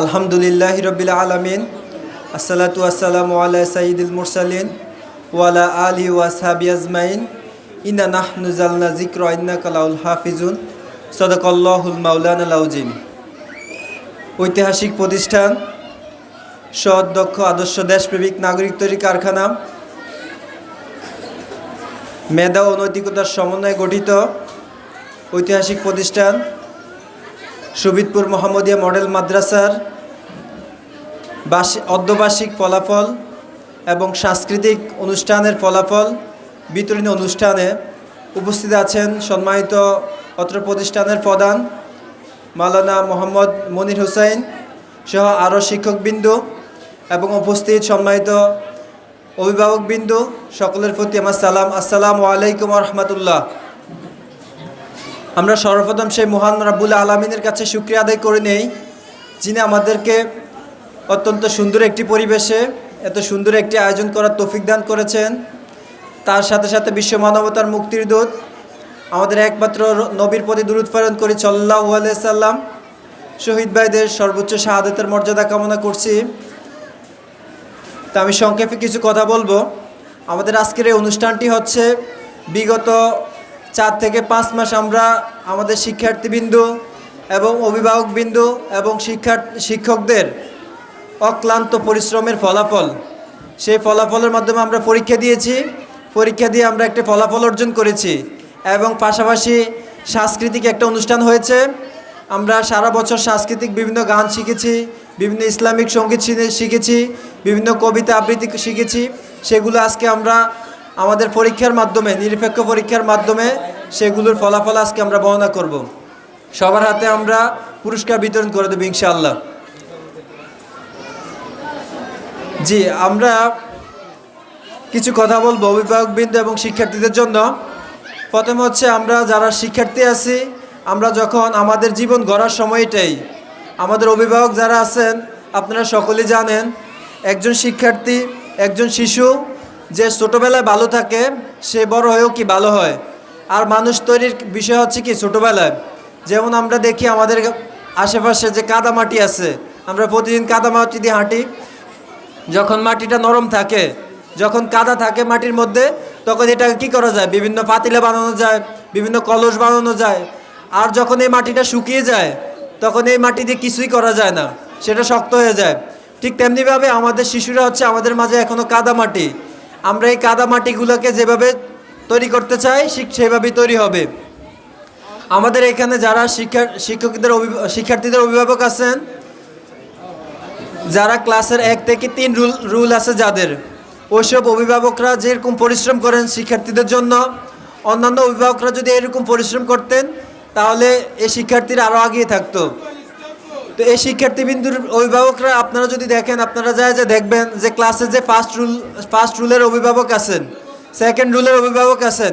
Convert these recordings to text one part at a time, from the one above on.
আলহামদুলিল্লাহ রবিল আলমিন, আসসালাতু আসসালামু আলা সাইদুল মুরসালিন ওয়ালা আলী ওয়াসাবি আজমাইন। ইনা নাহনুজালনা জিক্র ইন্না কালাউল হাফিজুন। সদকল্লাহুল মাউলান আলাউজিম ঐতিহাসিক প্রতিষ্ঠান, সৎ, দক্ষ, আদর্শ, দেশপ্রেমিক, নাগরিক তৈরি কারখানা। মেধা ও নৈতিকতার সমন্বয়ে গঠিত ঐতিহাসিক প্রতিষ্ঠান। সুবিদপুর মোহাম্মদিয়া মডেল মাদ্রাসার বার্ষিক অর্ধবার্ষিক ফলাফল এবং সাংস্কৃতিক অনুষ্ঠানের ফলাফল বিতরণী অনুষ্ঠানে উপস্থিত আছেন সম্মানিত অত্র প্রতিষ্ঠানের প্রধান মালানা মোহাম্মদ মনির হুসাইন সহ আরও শিক্ষকবৃন্দ এবং উপস্থিত সম্মানিত অভিভাবকবৃন্দ, সকলের প্রতি আমার সালাম। আসসালামু আলাইকুম রহমতুল্লাহ। আমরা সর্বপ্রথম সেই মহান রাব্বুল আলমিনের কাছে শুক্রিয়া আদায় করে নেই, যিনি আমাদেরকে অত্যন্ত সুন্দর একটি পরিবেশে, এত সুন্দর একটি আয়োজন করার তৌফিক দান করেছেন। তার সাথে সাথে বিশ্ব মানবতার মুক্তির দূত, আমাদের একমাত্র নবীর প্রতি দূরত প্রেরণ করি সাল্লাহ সাল্লাম। শহীদ ভাইদের সর্বোচ্চ শাহাদতের মর্যাদা কামনা করছি। তা আমি সংক্ষেপে কিছু কথা বলব। আমাদের আজকের এই অনুষ্ঠানটি হচ্ছে বিগত চার থেকে পাঁচ মাস আমরা আমাদের শিক্ষার্থীবৃন্দ এবং অভিভাবকবৃন্দ এবং শিক্ষা শিক্ষকদের অক্লান্ত পরিশ্রমের ফলাফল। সেই ফলাফলের মাধ্যমে আমরা পরীক্ষা দিয়েছি। পরীক্ষা দিয়ে আমরা একটা ফলাফল অর্জন করেছি এবং পাশাপাশি সাংস্কৃতিক একটা অনুষ্ঠান হয়েছে। আমরা সারা বছর সাংস্কৃতিক বিভিন্ন গান শিখেছি, বিভিন্ন ইসলামিক সংগীত শিখেছি, বিভিন্ন কবিতা আবৃত্তি শিখেছি। সেগুলো আজকে আমরা আমাদের পরীক্ষার মাধ্যমে, নিরপেক্ষ পরীক্ষার মাধ্যমে সেগুলোর ফলাফল আজকে আমরা বর্ণনা করব। সবার হাতে আমরা পুরস্কার বিতরণ করে দেবো ইনশাআল্লাহ। জি, আমরা কিছু কথা বলব অভিভাবকবৃন্দ এবং শিক্ষার্থীদের জন্য। প্রথম হচ্ছে আমরা যারা শিক্ষার্থী আছি, আমরা যখন আমাদের জীবন গড়ার সময়টাই আমাদের অভিভাবক যারা আছেন, আপনারা সকলেই জানেন, একজন শিক্ষার্থী, একজন শিশু যে ছোটোবেলায় ভালো থাকে, সে বড় হয়েও কি ভালো হয়? আর মানুষ তৈরির বিষয় হচ্ছে কি ছোটোবেলায়? যেমন আমরা দেখি আমাদের আশেপাশে যে কাদামাটি আছে, আমরা প্রতিদিন কাদামাটি দিয়ে হাঁটি। যখন মাটিটা নরম থাকে, যখন কাদা থাকে মাটির মধ্যে, তখন এটাকে কি করা যায়? বিভিন্ন পাতিলা বানানো যায়, বিভিন্ন কলস বানানো যায়। আর যখন এই মাটিটা শুকিয়ে যায়, তখন এই মাটি দিয়ে কিছুই করা যায় না, সেটা শক্ত হয়ে যায়। ঠিক তেমনিভাবে আমাদের শিশুরা হচ্ছে আমাদের মাঝে এখনও কাদা মাটি আমরা এই কাদা মাটিগুলোকে যেভাবে তৈরি করতে চাই সেভাবেই তৈরি হবে। আমাদের এখানে যারা শিক্ষা, শিক্ষকদের শিক্ষার্থীদের অভিভাবক আছেন, যারা ক্লাসের এক থেকে তিন রুল রুল আছে যাদের, ওইসব অভিভাবকরা যেরকম পরিশ্রম করেন শিক্ষার্থীদের জন্য, অন্যান্য অভিভাবকরা যদি এরকম পরিশ্রম করতেন, তাহলে এই শিক্ষার্থীরা আরও আগিয়ে থাকতো। তো এই শিক্ষার্থীবৃন্দুর অভিভাবকরা, আপনারা যদি দেখেন, আপনারা যায় যে দেখবেন যে ক্লাসের যে ফার্স্ট রুল ফার্স্ট রুলের অভিভাবক আছেন সেকেন্ড রুলের অভিভাবক আছেন,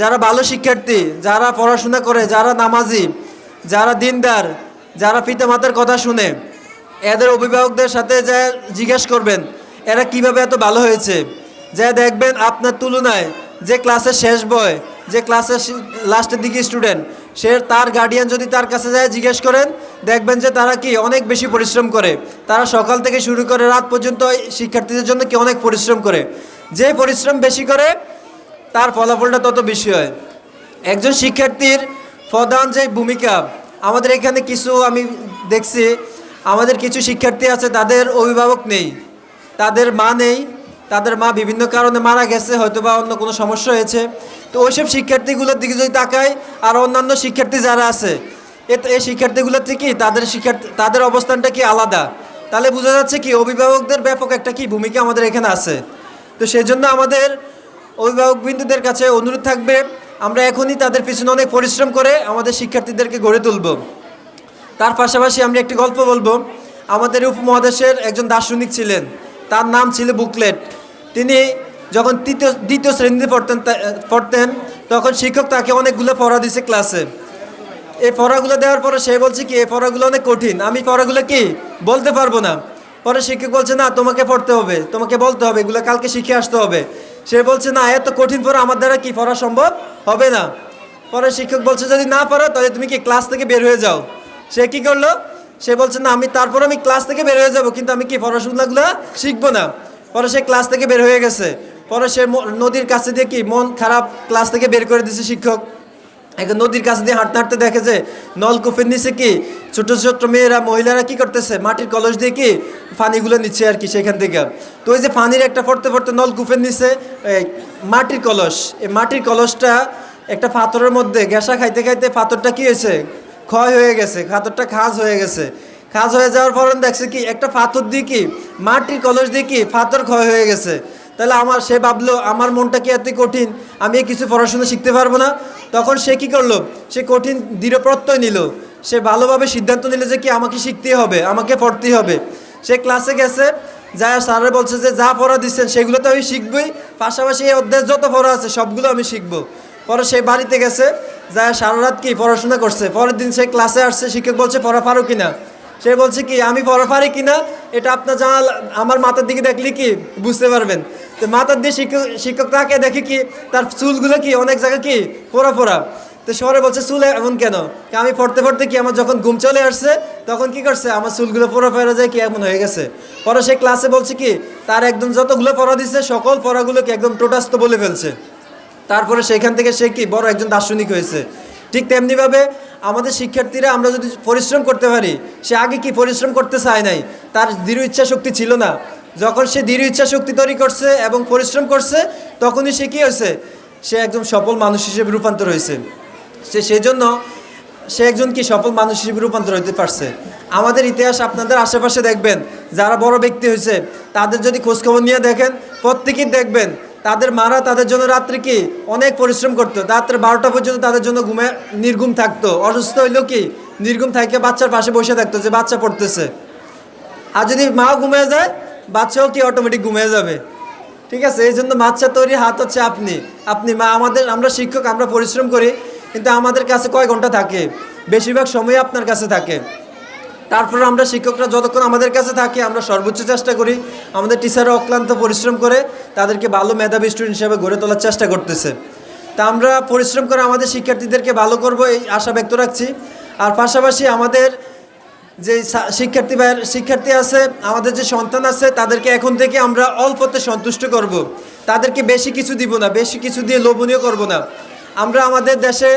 যারা ভালো শিক্ষার্থী, যারা পড়াশোনা করে, যারা নামাজি, যারা দিনদার, যারা পিতামাতার কথা শুনে, এদের অভিভাবকদের সাথে যা জিজ্ঞেস করবেন, এরা কীভাবে এত ভালো হয়েছে? যা দেখবেন, আপনার তুলনায় যে ক্লাসের শেষ বয়, যে ক্লাসের লাস্টের দিকে স্টুডেন্ট সে তার গার্ডিয়ান যদি তার কাছে যায়, জিজ্ঞেস করেন, দেখবেন যে তারা কি অনেক বেশি পরিশ্রম করে। তারা সকাল থেকে শুরু করে রাত পর্যন্ত শিক্ষার্থীদের জন্য কি অনেক পরিশ্রম করে। যে পরিশ্রম বেশি করে, তার ফলাফলটা তত বেশি হয়। একজন শিক্ষার্থীর প্রধান যে ভূমিকা, আমাদের এখানে কিছু আমি দেখছি, আমাদের কিছু শিক্ষার্থী আছে, তাদের অভিভাবক নেই, তাদের মা নেই তাদের মা বিভিন্ন কারণে মারা গেছে হয়তো বা অন্য কোনো সমস্যা হয়েছে। তো ওইসব শিক্ষার্থীগুলোর দিকে যদি তাকাই, আর অন্যান্য শিক্ষার্থী যারা আছে, এ এই শিক্ষার্থীগুলোর থেকে তাদের শিক্ষার্থী তাদের অবস্থানটা কি আলাদা? তাহলে বোঝা যাচ্ছে কি অভিভাবকদের ব্যাপক একটা কি ভূমিকা আমাদের এখানে আছে। তো সেই জন্য আমাদের অভিভাবকবৃন্দুদের কাছে অনুরোধ থাকবে, আমরা এখনই তাদের পিছনে অনেক পরিশ্রম করে আমাদের শিক্ষার্থীদেরকে গড়ে তুলব। তার পাশাপাশি আমি একটি গল্প বলব। আমাদের উপমহাদেশের একজন দার্শনিক ছিলেন, তার নাম ছিল বুকলেট। তিনি যখন তৃতীয়, দ্বিতীয় শ্রেণীতে পড়তেন পড়তেন, তখন শিক্ষক তাকে অনেকগুলো পড়া দিছে ক্লাসে। এই পড়াগুলো দেওয়ার পরে সে বলছে কি, এই পড়াগুলো অনেক কঠিন। আমি পড়াগুলো কি বলতে পারব না। পরে শিক্ষক বলছে, না, তোমাকে পড়তে হবে, তোমাকে বলতে হবে, এগুলো কালকে শিখে আসতে হবে। সে বলছে, না, এত কঠিন পড়া আমার দ্বারা কি পড়া সম্ভব হবে না? পরে শিক্ষক বলছে, যদি না পারো তাহলে তুমি কি ক্লাস থেকে বের হয়ে যাও? সে কি করল? সে বলছে, না, আমি তারপর আমি ক্লাস থেকে বের হয়ে যাব, কিন্তু আমি কি পড়াশোনাগুলো শিখব না? পরে সে ক্লাস থেকে বের হয়ে গেছে। পরে সে নদীর কাছে দিয়ে কি, মন খারাপ ক্লাস থেকে বের করে দিয়েছে শিক্ষক। এখন নদীর কাছে দিয়ে হাঁটতে হাঁটতে দেখে যে, নলকূপের নিচে কি ছোট ছোট মেয়েরা, মহিলারা কি করতেছে? মাটির কলস দিয়ে কি পানিগুলো নিচ্ছে আর কি সেখান থেকে। তো ওই যে পানির একটা পড়তে পড়তে নলকূপের নিচে মাটির কলস, এই মাটির কলসটা একটা পাথরের মধ্যে গ্যাসা খাইতে খাইতে পাথরটা কি হয়েছে? ক্ষয় হয়ে গেছে, পাথরটা খাজ হয়ে গেছে। খাজ হয়ে যাওয়ার পর দেখছে কি, একটা পাথর দিয়ে কি, মাটির কলস দিয়ে কি পাথর ক্ষয় হয়ে গেছে। তাহলে আমার, সে ভাবলো, আমার মনটা কি এত কঠিন, আমি কিছু পড়াশোনা শিখতে পারব না? তখন সে কি করল, সে কঠিন দৃঢ় প্রত্যয় নিল। সে ভালোভাবে সিদ্ধান্ত নিল যে কি, আমাকে শিখতেই হবে, আমাকে পড়তেই হবে। সে ক্লাসে গেছে যা স্যারে বলছে যে, যা পড়া দিচ্ছেন সেগুলো তো আমি শিখবই। পাশাপাশি এই অধ্যায় যত পড়া আছে, সবগুলো আমি শিখব। পরে সে বাড়িতে গেছে যা সারা রাত কি পড়াশোনা করছে। পরের দিন সে ক্লাসে আসছে, শিক্ষক বলছে, পড়া পারো কিনা? সে বলছে কি, আমি পড়া পারি কিনা, এটা আপনার জানা আমার মাথার দিকে দেখলে কি বুঝতে পারবেন? তো মাথার দিয়ে শিক্ষক শিক্ষক তাকে দেখে কি, তার চুলগুলো কি, অনেক জায়গায় কি, পোড়া পোড়া। তো শহরে বলছে, চুল এমন কেন? আমি পড়তে পড়তে কি, আমার যখন ঘুম চলে আসছে, তখন কি করছে, আমার চুলগুলো পোড়া ফেরা যায় কি, এমন হয়ে গেছে। পরে সে ক্লাসে বলছে কি, তার একদম যতগুলো পড়া দিচ্ছে সকল পড়াগুলোকে একদম টোটাস্ত বলে ফেলছে। তারপরে সেখান থেকে সে কি, বড় একজন দার্শনিক হয়েছে। ঠিক তেমনিভাবে আমাদের শিক্ষার্থীরা আমরা যদি পরিশ্রম করতে পারি, সে আগে কি পরিশ্রম করতে চায় নাই? তার দৃঢ় ইচ্ছা শক্তি ছিল না। যখন সে দৃঢ় ইচ্ছা শক্তি তৈরি করছে এবং পরিশ্রম করছে, তখনই সে কী হয়েছে? সে একজন সফল মানুষ হিসেবে রূপান্তর হয়েছে। সে সেজন্য সে একজন কি সফল মানুষ হিসেবে রূপান্তর হতে পারছে? আমাদের ইতিহাস আপনাদের আশেপাশে দেখবেন। যারা বড় ব্যক্তি হয়েছে, তাদের যদি খোঁজখবর নিয়ে দেখেন, প্রত্যেকেই দেখবেন তাদের মারা তাদের জন্য রাত্রে কি? অনেক পরিশ্রম করতো। রাত্রে বারোটা পর্যন্ত তাদের জন্য ঘুমে নির্গুম থাকতো। অসুস্থ হইলেও কি? নির্গুম থাকে, বাচ্চার পাশে বসে থাকতো যে বাচ্চা পড়তেছে। আর যদি মাও ঘুমিয়ে যায়, বাচ্চাও কি অটোমেটিক ঘুমিয়ে যাবে? ঠিক আছে, এই জন্য বাচ্চা তৈরি হাত হচ্ছে আপনি। আপনি মা, আমাদের, আমরা শিক্ষক, আমরা পরিশ্রম করি, কিন্তু আমাদের কাছে কয় ঘণ্টা থাকে? বেশিরভাগ সময় আপনার কাছে থাকে। তারপর আমরা শিক্ষকরা যতক্ষণ আমাদের কাছে থাকি, আমরা সর্বোচ্চ চেষ্টা করি, আমাদের টিচাররা অক্লান্ত পরিশ্রম করে তাদেরকে ভালো মেধাবী স্টুডেন্ট হিসেবে গড়ে তোলার চেষ্টা করতেছে। তা আমরা পরিশ্রম করে আমাদের শিক্ষার্থীদেরকে ভালো করব এই আশা ব্যক্ত রাখছি। আর পাশাপাশি আমাদের যে শিক্ষার্থী ভাইয়ের, শিক্ষার্থী আছে, আমাদের যে সন্তান আছে, তাদেরকে এখন থেকে আমরা অল্পতে সন্তুষ্ট করব। তাদেরকে বেশি কিছু দিব না, বেশি কিছু দিয়ে লোভনীয় করব না। আমরা আমাদের দেশে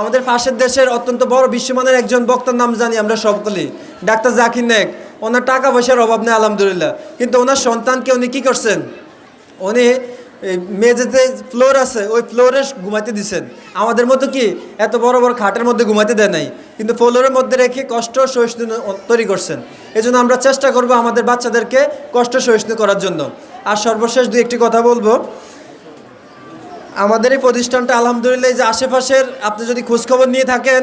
আমাদের পাশের দেশের অত্যন্ত বড় বিশ্বমানের একজন বক্তার নাম জানি আমরা সকলেই ডাক্তার জাকির নায়ক ওনার টাকা পয়সার অভাব নেই, আলহামদুলিল্লাহ। কিন্তু ওনার সন্তানকে উনি কী করছেন? উনি মেঝেতে ফ্লোর আছে, ওই ফ্লোরে ঘুমাইতে দিছেন। আমাদের মতো কি এত বড় বড় খাটের মধ্যে ঘুমাইতে দেয় নাই? কিন্তু ফ্লোরের মধ্যে রেখে কষ্ট সহিষ্ণু তৈরি করছেন। এই জন্য আমরা চেষ্টা করব আমাদের বাচ্চাদেরকে কষ্ট সহিষ্ণু করার জন্য। আর সর্বশেষ দুই একটি কথা বলব। আমাদের এই প্রতিষ্ঠানটা আলহামদুলিল্লাহ যে আশেপাশের আপনি যদি খোঁজখবর নিয়ে থাকেন,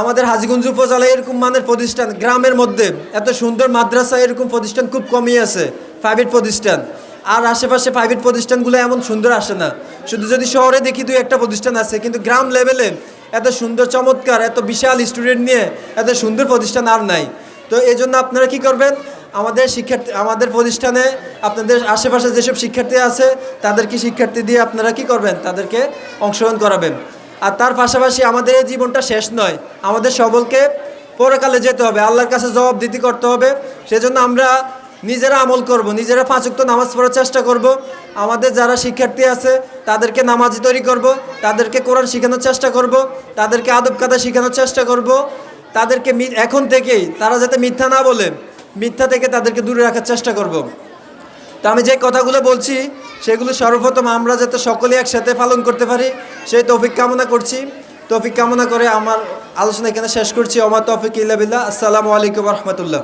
আমাদের হাজিগঞ্জ উপজেলায় এরকম মানের প্রতিষ্ঠান, গ্রামের মধ্যে এত সুন্দর মাদ্রাসা, এরকম প্রতিষ্ঠান খুব কমই আছে প্রাইভেট প্রতিষ্ঠান। আর আশেপাশে প্রাইভেট প্রতিষ্ঠানগুলো এমন সুন্দর আসে না। শুধু যদি শহরে দেখি দুই একটা প্রতিষ্ঠান আছে, কিন্তু গ্রাম লেভেলে এত সুন্দর, চমৎকার, এত বিশাল স্টুডেন্ট নিয়ে এত সুন্দর প্রতিষ্ঠান আর নাই। তো এই জন্য আপনারা কি করবেন আমাদের শিক্ষার্থী, আমাদের প্রতিষ্ঠানে আপনাদের আশেপাশে যেসব শিক্ষার্থী আছে তাদেরকে শিক্ষার্থী দিয়ে আপনারা কি করবেন? তাদেরকে অংশগ্রহণ করাবেন। আর তার পাশাপাশি আমাদের এই জীবনটা শেষ নয়। আমাদের সকলকে পরকালে যেতে হবে, আল্লাহর কাছে জবাব দিতে করতে হবে। সেজন্য আমরা নিজেরা আমল করব, নিজেরা পাঁচক্ত নামাজ পড়ার চেষ্টা করব। আমাদের যারা শিক্ষার্থী আছে, তাদেরকে নামাজি তৈরি করব, তাদেরকে কোরআন শেখানোর চেষ্টা করব, তাদেরকে আদব কাদা শেখানোর চেষ্টা করব। তাদেরকে এখন থেকেই তারা যাতে মিথ্যা না বলে মিথ্যা থেকে তাদেরকে দূরে রাখার চেষ্টা করব। তা আমি যে কথাগুলো বলছি, সেগুলো সর্বপ্রথম আমরা যাতে সকলে একসাথে পালন করতে পারি, সেই তৌফিক কামনা করছি। তৌফিক কামনা করে আমার আলোচনা এখানে শেষ করছি। অমা তৌফিক ইল্লা বিল্লাহ। আসসালামু আলাইকুম রহমতুল্লাহ।